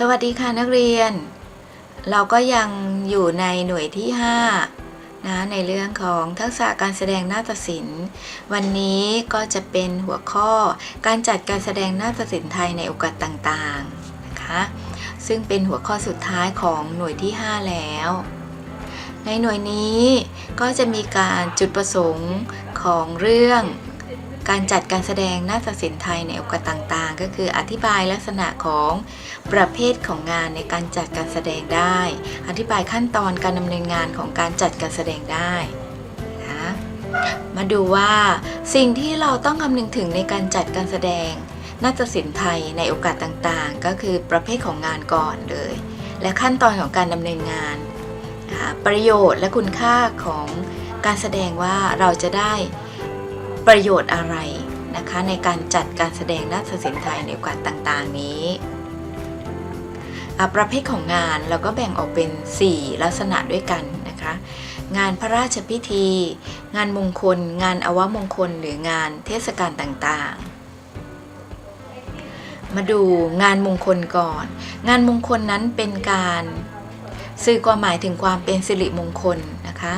สวัสดีค่ะนักเรียน เราก็ยังอยู่ในหน่วยที่5นะในเรื่องของทักษะการแสดงนาฏศิลป์ วันนี้ก็จะเป็นหัวข้อการจัดการแสดงนาฏศิลป์ไทยในโอกาสต่างๆนะคะซึ่งเป็นหัวข้อสุดท้ายของหน่วยที่ 5 แล้ว ในหน่วยนี้ก็จะมีการจุดประสงค์ของเรื่อง การจัดการแสดงนาฏศิลป์ไทยในโอกาสต่างๆ ก็คืออธิบายลักษณะของประเภทของงานในการจัดการแสดงได้ อธิบายขั้นตอนการดำเนินงานของการจัดการแสดงได้นะคะมาดูว่าสิ่งที่เราต้องคำนึงถึงในการจัดการแสดงนาฏศิลป์ไทยในโอกาสต่างๆ ก็คือประเภทของงานก่อนเลย และขั้นตอนของการดำเนินงาน ประโยชน์และคุณค่าของการแสดงว่าเราจะได้ ประโยชน์อะไรนะคะในการจัดการแสดงนาฏศิลป์ไทยในโอกาสต่างๆนี้ประเภทของงานเราก็แบ่งออกเป็น 4 ลักษณะด้วยกันนะคะ งานพระราชพิธี งานมงคล งานอวมงคล หรืองานเทศกาลต่างๆ มาดูงานมงคลก่อน งานมงคลนั้นเป็นการสื่อความหมายถึงความเป็นสิริมงคลนะคะ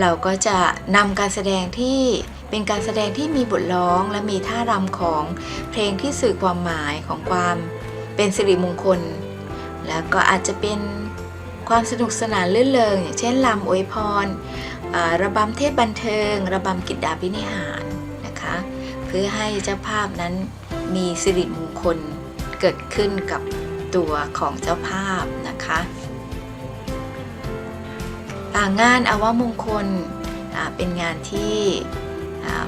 เราก็จะนำการแสดงที่เป็นการแสดงที่มีบทร้องและมีท่ารำของเพลงที่สื่อความหมายของความเป็นสิริมงคล แล้วก็อาจจะเป็นความสนุกสนานลื่นเริงอย่างเช่นลำอวยพรระบำเทศบันเทิง ระบำกิจดาพินิหารนะคะ เพื่อให้เจ้าภาพนั้นมีสิริมงคลเกิดขึ้นกับตัวของเจ้าภาพนะคะ งานอาวมงคลเป็นงานที่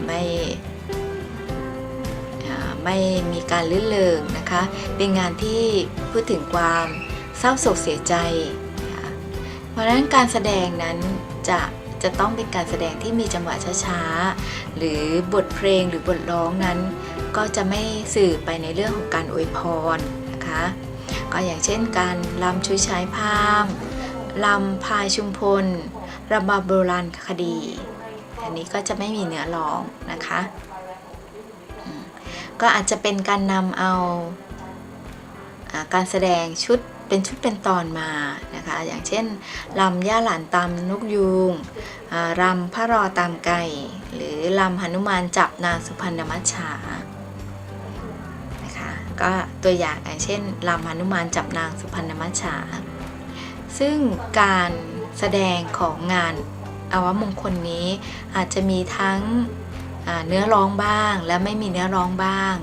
ไม่ไม่มีการลื่นเริงนะคะ เป็นงานที่พูดถึงความเศร้าโศกเสียใจ เพราะฉะนั้นการแสดงนั้นจะจะต้องเป็นการแสดงที่มีจังหวะช้าๆ หรือบทเพลงหรือบทร้องนั้น ก็จะไม่สื่อไปในเรื่องของการอวยพรนะคะ ก็อย่างเช่นการลำชุยชายพาม ลำพายชุมพล ระบำโบราณคดี อันนี้ก็จะไม่มีเนื้อร้องนะคะ ก็อาจจะเป็นการนำเอาอการแสดงชุดเป็นชุดเป็นตอนมานะคะ อย่างเช่นลำย่าหลานตามนกยูงอ่ารำพระรอตามไก่ หรือลำหนุมานจับนางสุพรรณมัจฉานะคะก็ตัวอย่างอย่างเช่นลำหนุมานจับนางสุพรรณมัจฉา ซึ่งการแสดงของงานอาวมงคลนี้อาจจะมีทั้งเนื้อร้องบ้าง และไม่มีเนื้อร้องบ้าง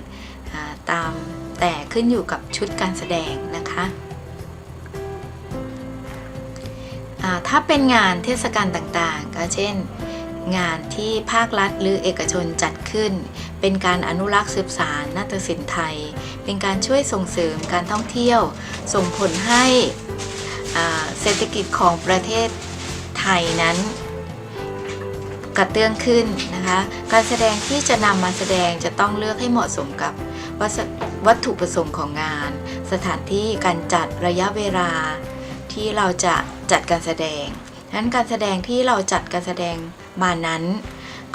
ตามแต่ขึ้นอยู่กับชุดการแสดงนะคะถ้าเป็นงานเทศกาลต่างๆ ก็เช่น งานที่ภาครัฐหรือเอกชนจัดขึ้น เป็นการอนุรักษ์สืบสารนาฏศิลป์ไทย เป็นการช่วยส่งเสริมการท่องเที่ยว ส่งผลให้ เศรษฐกิจของประเทศไทยนั้นกระเตื้องขึ้นนะคะ การแสดงที่จะนำมาแสดงจะต้องเลือกให้เหมาะสมกับวัสวัตถุประสงค์ของงาน สถานที่การจัดระยะเวลาที่เราจะจัดการแสดงนั้นการแสดงที่เราจัดการแสดงมานั้น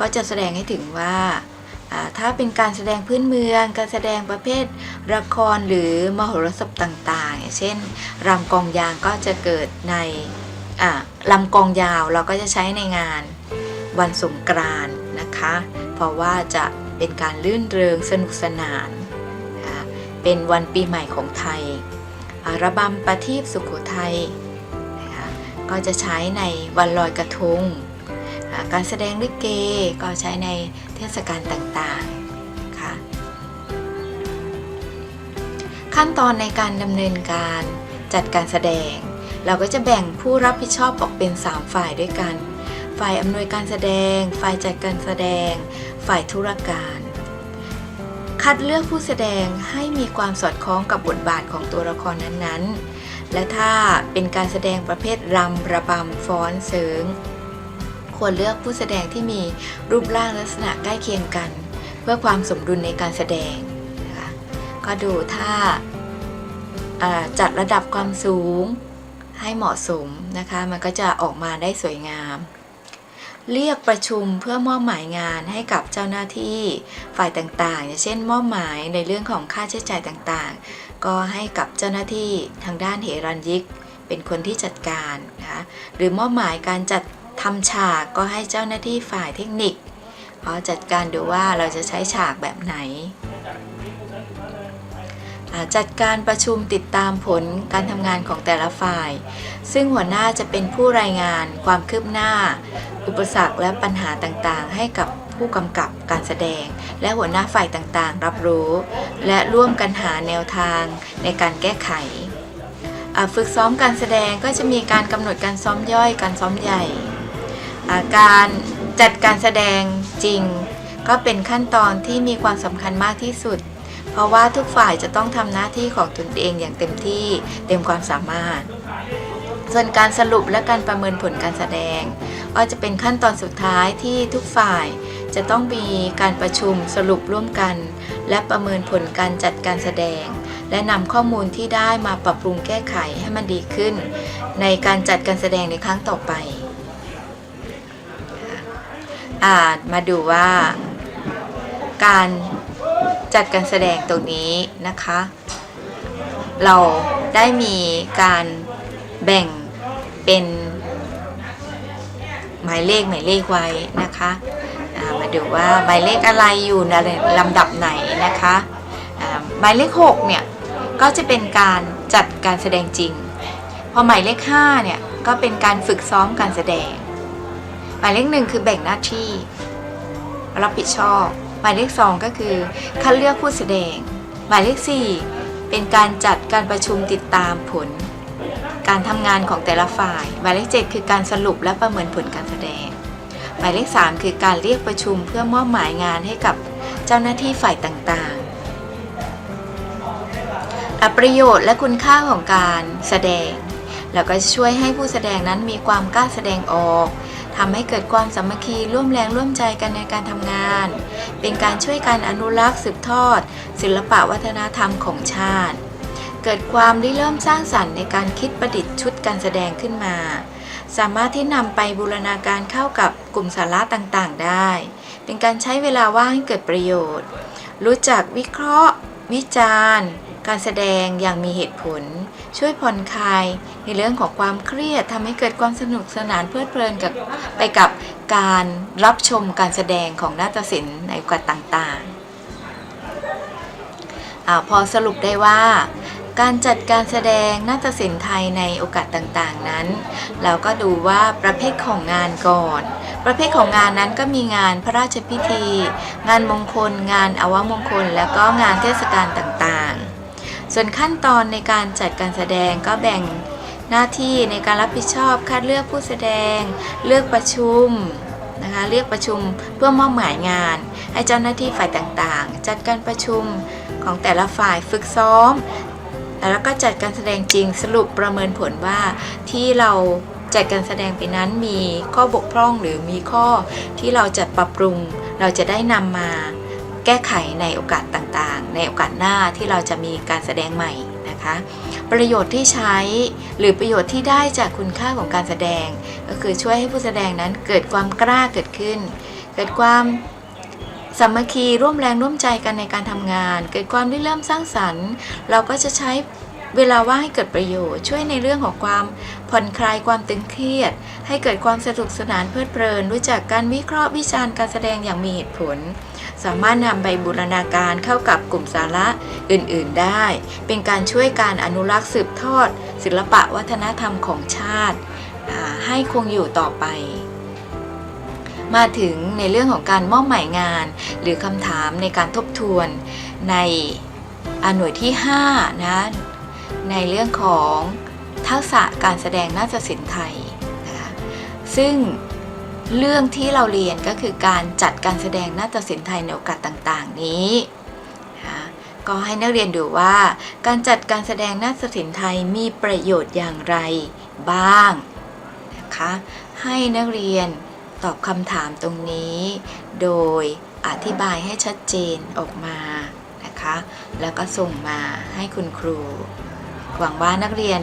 ก็จะแสดงให้ถึงว่า ถ้าเป็นการแสดงพื้นเมือง การแสดงประเภทละครหรือมโหรสพต่างๆ เช่นรำกองยางก็จะเกิดในลำกองยาวเราก็จะใช้ในงานวันสงกรานต์นะคะ เพราะว่าจะเป็นการลื่นเริงสนุกสนาน เป็นวันปีใหม่ของไทยระบำประทีปสุโขทัยนะคะก็จะใช้ในวันลอยกระทง การแสดงลิเกก็ใช้ในเทศกาลต่างๆนะคะขั้นตอนในการดำเนินการจัดการแสดง เราก็จะแบ่งผู้รับผิดชอบออกเป็น 3 ฝ่ายด้วยกัน ฝ่ายอำนวยการแสดง ฝ่ายจัดการแสดง ฝ่ายธุรการ คัดเลือกผู้แสดงให้มีความสอดคล้องกับบทบาทของตัวละครนั้นๆ และถ้าเป็นการแสดงประเภทรำระบำฟ้อนเสริง ควรเลือกผู้แสดงที่มีรูปร่างลักษณะใกล้เคียงกัน เพื่อความสมดุลในการแสดงนะคะก็ดูถ้าจัดระดับความสูงให้เหมาะสมนะคะ มันก็จะออกมาได้สวยงาม เรียกประชุมเพื่อมอบหมายงานให้กับเจ้าหน้าที่ฝ่ายต่างๆอย่างเช่น มอบหมายในเรื่องของค่าใช้จ่ายต่างๆ ก็ให้กับเจ้าหน้าที่ทางด้านเฮรัญยิก เป็นคนที่จัดการนะคะ หรือมอบหมายการจัด ทำฉากก็ให้เจ้าหน้าที่ฝ่ายเทคนิคเขาจัดการดูว่าเราจะใช้ฉากแบบไหน จัดการประชุมติดตามผลการทำงานของแต่ละฝ่าย ซึ่งหัวหน้าจะเป็นผู้รายงานความคืบหน้า อุปสรรคและปัญหาต่างๆ ให้กับผู้กำกับการแสดง และหัวหน้าฝ่ายต่างๆ รับรู้ และร่วมกันหาแนวทางในการแก้ไขฝึกซ้อมการแสดงก็จะมีการกำหนดการซ้อมย่อยการซ้อมใหญ่ การจัดการแสดงจริง ก็เป็นขั้นตอนที่มีความสำคัญมากที่สุด เพราะว่าทุกฝ่ายจะต้องทำหน้าที่ของตนเองอย่างเต็มที่เต็มความสามารถ ส่วนการสรุปและการประเมินผลการแสดง ก็จะเป็นขั้นตอนสุดท้ายที่ทุกฝ่ายจะต้องมีการประชุมสรุปร่วมกัน และประเมินผลการจัดการแสดง และนำข้อมูลที่ได้มาปรับปรุงแก้ไขให้มันดีขึ้น ในการจัดการแสดงในครั้งต่อไป อ่ามาดูว่า การจัดการแสดงตรงนี้นะคะ เราได้มีการแบ่งเป็นหมายเลขหมายเลขไว้นะคะมาดูว่าหมายเลขอะไรอยู่ในลำดับไหนนะคะหมายเลข6เนี่ยก็จะเป็นการจัดการแสดงจริง พอหมายเลข5เนี่ยก็เป็นการฝึกซ้อมการแสดง หมายเลขหนึ่งคือแบ่งหน้าที่ รับผิดชอบ หมายเลข2ก็คือคัดเลือกผู้แสดง หมายเลข4เป็นการจัดการประชุมติดตามผล การทำงานของแต่ละฝ่าย หมายเลข7คือการสรุปและประเมินผลการแสดง หมายเลข3คือการเรียกประชุมเพื่อมอบหมายงานให้กับเจ้าหน้าที่ฝ่ายต่างๆประโยชน์และคุณค่าของการแสดง แล้วก็ช่วยให้ผู้แสดงนั้นมีความกล้าแสดงออกทำให้เกิดความสามัคคีร่วมแรงร่วมใจกันในการทำงาน เป็นการช่วยการอนุรักษ์สืบทอด ศิลปะวัฒนธรรมของชาติ เกิดความริเริ่มสร้างสรรค์ในการคิดประดิษฐ์ชุดการแสดงขึ้นมา สามารถที่นำไปบูรณาการเข้ากับกลุ่มสาระต่างๆได้ เป็นการใช้เวลาว่างให้เกิดประโยชน์ รู้จักวิเคราะห์ วิจารณ์ การแสดงอย่างมีเหตุผล ช่วยผ่อนคลายในเรื่องของความเครียดทำให้เกิดความสนุกสนานเพลิดเพลินกับไปกับการรับชมการแสดงของนาฏศิลป์ในโอกาสต่างๆอาพอสรุปได้ว่า การจัดการแสดงนาฏศิลป์ไทยในโอกาสต่างๆนั้น เราก็ดูว่าประเภทของงานก่อนประเภทของงานนั้นก็มีงานพระราชพิธี งานมงคล งานอวมงคล แล้วก็งานเทศกาลต่างๆ ส่วนขั้นตอนในการจัดการแสดงก็แบ่งหน้าที่ในการรับผิดชอบคัดเลือกผู้แสดง เลือกประชุมนะคะเรียกประชุมเพื่อมอบหมายงาน ให้เจ้าหน้าที่ฝ่ายต่างๆ จัดการประชุมของแต่ละฝ่ายฝึกซ้อม แล้วก็จัดการแสดงจริงสรุปประเมินผลว่าที่เราจัดการแสดงไปนั้นมีข้อบกพร่องหรือมีข้อที่เราจะปรับปรุง เราจะได้นำมา แก้ไขในโอกาสต่างๆ ในโอกาสหน้าที่เราจะมีการแสดงใหม่นะคะ ประโยชน์ที่ใช้หรือประโยชน์ที่ได้จากคุณค่าของการแสดง ก็คือช่วยให้ผู้แสดงนั้นเกิดความกล้าเกิดขึ้น เกิดความสามัคคีร่วมแรงร่วมใจกันในการทำงาน เกิดความริเริ่มสร้างสรรค์ เราก็จะใช้เวลาว่างให้เกิดประโยชน์ช่วยในเรื่องของความผ่อนคลายความตึงเครียด ให้เกิดความสนุกสนานเพลิดเพลิน รู้จักการวิเคราะห์วิจารณ์การแสดงอย่างมีเหตุผล สามารถนำไปบูรณาการเข้ากับกลุ่มสาระอื่นๆได้ เป็นการช่วยการอนุรักษ์สืบทอด ศิลปะวัฒนธรรมของชาติ ให้คงอยู่ต่อไป มาถึงในเรื่องของการมอบหมายงาน หรือคำถามในการทบทวนในอหน่วยที่5นะในเรื่องของทักษะการแสดงนาฏศิลป์ไทยนะคะซึ่ง เรื่องที่เราเรียนก็คือการจัดการแสดงนาฏศิลป์ไทยในโอกาสต่างๆ นี้นะคะก็ให้นักเรียนดูว่า การจัดการแสดงนาฏศิลป์ไทยมีประโยชน์อย่างไรบ้างนะคะให้นักเรียนตอบคำถามตรงนี้ โดยอธิบายให้ชัดเจนออกมานะคะแล้วก็ส่งมาให้คุณครู หวังว่านักเรียน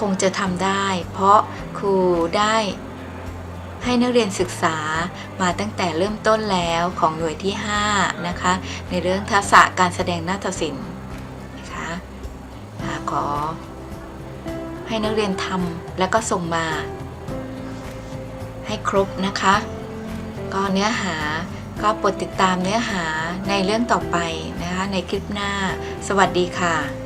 คงจะทำได้ เพราะครูได้ ให้นักเรียนศึกษามาตั้งแต่เริ่มต้นแล้วของหน่วยที่ 5 นะคะ ในเรื่องทักษะการแสดงนาฏศิลป์นะคะค่ะขอ ให้นักเรียนทำแล้วก็ส่งมา ให้ครบนะคะ ก็เนื้อหาก็โปรดติดตามเนื้อหาในเรื่องต่อไปนะคะ ในคลิปหน้า สวัสดีค่ะ